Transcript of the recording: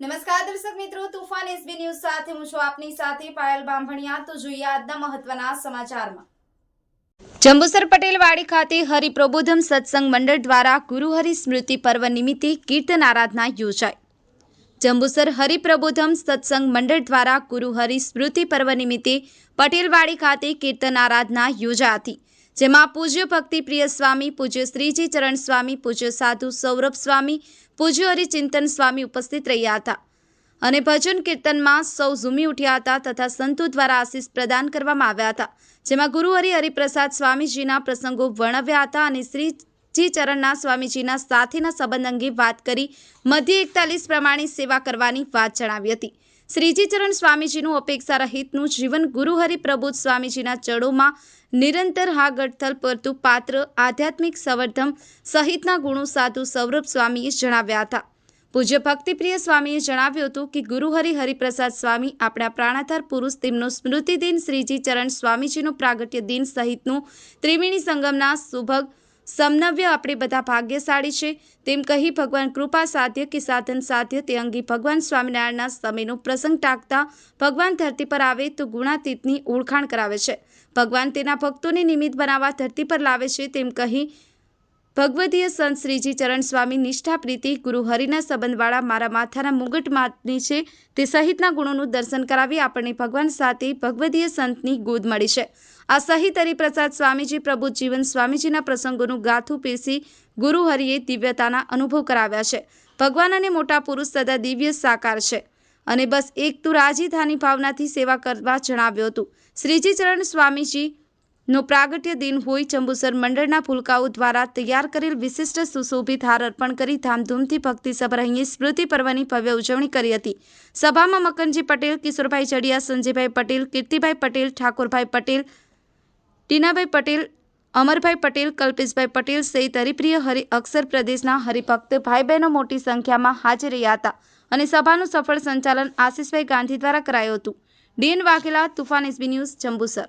નમસ્કાર દર્શક મિત્રો, તુફાન એસબી ન્યૂઝ સાથે હું છું આપની સાથે પાયલ બાંભણિયા. તો જોઈએ આજના મહત્વના સમાચારમાં. જંબુસર પટેલવાડી ખાતે હરિપ્રબોધમ સત્સંગ મંડળ દ્વારા ગુરુહરિ સ્મૃતિ પર્વ નિમિત્તે કીર્તન આરાધના યોજાઈ. જંબુસર હરિપ્રબોધમ સત્સંગ મંડળ દ્વારા ગુરુહરિ સ્મૃતિ પર્વ નિમિત્તે પટેલવાડી ખાતે કીર્તન આરાધના યોજાઈ હતી. જેમાં પૂજ્ય ભક્તિ પ્રિય સ્વામી, પૂજ્ય શ્રીજી ચરણ સ્વામી, પૂજ્ય સાધુ સૌરભ સ્વામી, પૂજ્ય હરિચિંતન સ્વામી ઉપસ્થિત રહ્યા હતા અને ભજન કીર્તનમાં સૌ ઝૂમી ઉઠ્યા હતા તથા સંતો દ્વારા આશીષ પ્રદાન કરવામાં આવ્યા હતા. જેમાં ગુરુહરિ હરિપ્રસાદ સ્વામીજીના પ્રસંગો વર્ણવ્યા હતા અને શ્રીજી ચરણના સ્વામીજીના સાથેના સંબંધ અંગે વાત કરી મધ્ય એકતાલીસ પ્રમાણે સેવા કરવાની વાત જણાવી હતી. શ્રીજી ચરણ સ્વામીજીનું અપેક્ષા રહિતનું જીવન ગુરુહરિ પ્રબોધ સ્વામીજીના ચડોમાં નિરંતર હા ગઠથલ પરતું પાત્ર આધ્યાત્મિક સંવર્ધમ સહિતના ગુણો સાધુ સૌરભ સ્વામીએ જણાવ્યા હતા. પૂજ્ય ભક્તિપ્રિય સ્વામીએ જણાવ્યું હતું કે ગુરુહરિ હરિપ્રસાદ સ્વામી આપણા પ્રાણાધાર પુરુષ તેમનો સ્મૃતિદિન શ્રીજી ચરણ સ્વામીજીનું પ્રાગટ્ય દિન સહિતનું ત્રિવેણી સંગમના સુભગ સમનવ્ય આપણે બધા ભાગ્યશાળી છે. તેમ કહી ભગવાન કૃપા સાધ્ય કે સાધન સાધ્ય તે અંગે ભગવાન સ્વામિનારાયણના સમયનો પ્રસંગ ટાંકતા ભગવાન ધરતી પર આવે તો ગુણાતીતની ઓળખાણ કરાવે છે. ભગવાન તેના ભક્તોને નિમિત્ત બનાવવા ધરતી પર લાવે છે તેમ કહી ભગવદીય સંત શ્રીજી ચરણ સ્વામી નિષ્ઠા પ્રીતિ ગુરુ હરિના સંબંધવાળા મારા માથાના મુગટ માતની છે તે સહિતના ગુણોનું દર્શન કરાવી આપણને ભગવાન સાથે ભગવદીય સંતની ગોદ મળી છે. આ સહિત હરિપ્રસાદ સ્વામીજી, પ્રભુ જીવન સ્વામીજીના પ્રસંગોનું ગાથું પીસી ગુરુ હરિએ દિવ્યતાના અનુભવ કરાવ્યા છે. ભગવાન અને મોટા પુરુષ સદા દિવ્ય સાકાર છે. અને બસ એક તું રાજીથાની ભાવનાથી સેવા કરવા જણાવ્યું હતું. શ્રીજી ચરણ સ્વામીજી નો પ્રાગટ્ય દિન હોય ચંબુસર મંડળના ફુલકાઓ દ્વારા તૈયાર કરેલ વિશિષ્ટ સુશોભિત હાર અર્પણ કરી ધામધૂમથી ભક્તિસભર અહીં સ્મૃતિ પર્વની ભવ્ય ઉજવણી કરી હતી. સભામાં મકનજી પટેલ, કિશોરભાઈ ચડિયા સંજયભાઈ પટેલ, કીર્તિભાઈ પટેલ, ઠાકોરભાઈ પટેલ ટીનાભાઈ પટેલ, અમરભાઈ પટેલ, કલ્પેશભાઈ પટેલ સહિત હરિપ્રિય હરિ અક્ષર પ્રદેશના હરિભક્ત ભાઈ બહેનો મોટી સંખ્યામાં હાજર રહ્યા હતા અને સભાનું સફળ સંચાલન આશીષભાઈ ગાંધી દ્વારા કરાયું હતું. DN Vaghela, Toofan SB News, Jambusar.